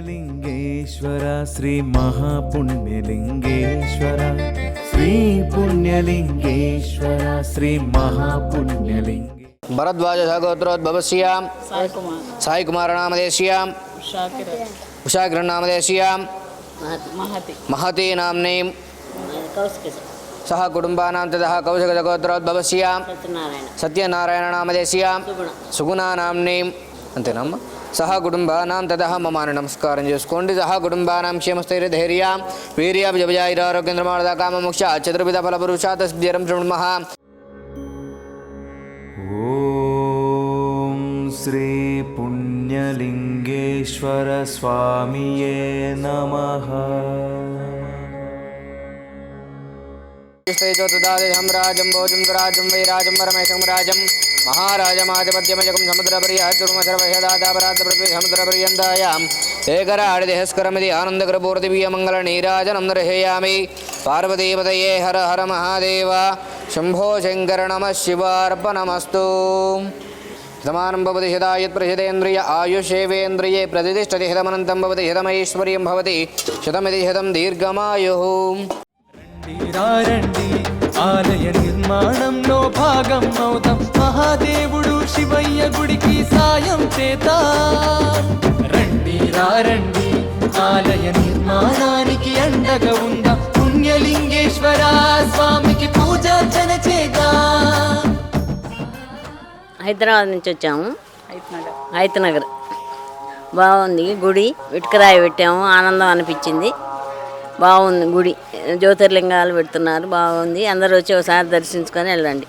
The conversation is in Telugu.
పుణ్యలింగేశ్వర శ్రీ మహాపుణ్యలింగేశ్వర శ్రీ పుణ్యలింగేశ్వర శ్రీ మహాపుణ్యలింగే భరద్వాజ సహగోత్రోద్భవస్యాం సాయి కుమార్ సాయి కుమార నామదేశ్యాం షాకిర్ ఉషాగ్ర నామదేశ్యాం మహతి నామ్నీం. సహ కుటుంబానాం తదః కౌశిక సహోత్రోద్భవస్యాం సత్యనారాయణ. సత్యనారాయణ నామదేశ్యాం సుగుణ. సుగుణా నామ్నీం. అంతేనమ్మా సహ కుటుంబానాం తదః మమాని నమస్కారం చేసుకోండి. సహ కుటుంబానాం క్షేమస్థైర్యధైర్యాం వీర్యాభిజయారోగ్యంద్రమాళద కామముక్ష చతుర్విధ ఫలపురుషాతస్భ్యరం శృణ్మః. ఓం శ్రీ పుణ్యలింగేశ్వర స్వామియే నమః. ేజోదాదిహం రాజం భోజం రాజం వైరాజం పరమేశం రాజం మహారాజమాధిపత్యమజకం సముద్రపర్యాద్రుమశరవహదాదాపరాధ సముద్రపర్యంతాయాం ఏకరాడిదేహస్కరమిది ఆనందకరపూర్తివీయమంగళ దర్శయామి పార్వతీపతయే హర హర మహాదేవ శంభో శంకర నమ శివార్పణమస్తు శతమానం భవతి శతాయత్ ప్రసిదేంద్రియ ఆయుషేవేంద్రియే ప్రతిష్టతి హితమనంతం భవతి హితమైశ్వర్యం భవతి. శతమిది హితం దీర్ఘమాయు. ఆలయ నిర్మాణంలో భాగం అవుతాం. మహాదేవుడు శివయ్య గుడికి సాయం చేద్దాం రండి రండి. ఆలయ నిర్మాణానికి అండగా ఉందా పుణ్యలింగేశ్వర స్వామికి పూజార్చన చేద్దాం హైదరాబాద్ నుంచి వచ్చాము. హైతనగర్. బాగుంది గుడి. ఇటుకరాయి పెట్టాము. ఆనందం అనిపించింది. బాగుంది గుడి. జ్యోతిర్లింగాలు పెడుతున్నారు. బాగుంది. అందరూ వచ్చి ఒకసారి దర్శించుకొని వెళ్ళండి.